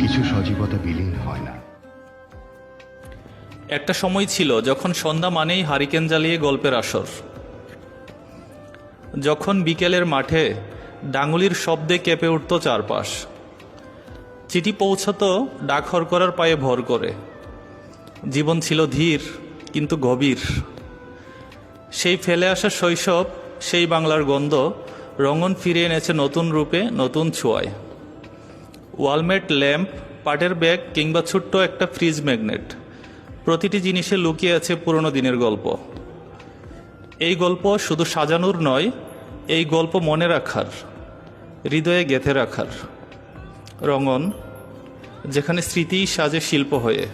কিছু সজীবতা বিলীন হয় না। একটা সময় ছিল যখন সন্ধ্যা মানেই হারিকেন জ্বালিয়ে গল্পের আসর। যখন বিকেলের মাঠে ডাঙ্গুলির শব্দে কেঁপে উঠত চারপাশ। চিঠি পৌঁছত ডাকর করার পায়ে ভর করে। জীবন ছিল ধীর কিন্তু গভীর। সেই ফেলে আসা শৈশব সেই বাংলার গন্ধ রঙন ফিরে এনেছে নতুন রূপে, নতুন ছোঁয়ায়। ওয়ালমেট ল্যাম্প, পাটের ব্যাগ কিংবা ছোট্ট একটা ফ্রিজ ম্যাগনেট। প্রতিটি জিনিসে লুকিয়ে আছে পুরনো দিনের গল্প। এই গল্প শুধু সাজানোর নয়, এই গল্প মনে রাখার, হৃদয়ে গেঁথে রাখার। রঙন, যেখানে স্মৃতিই সাজে শিল্প হয়ে।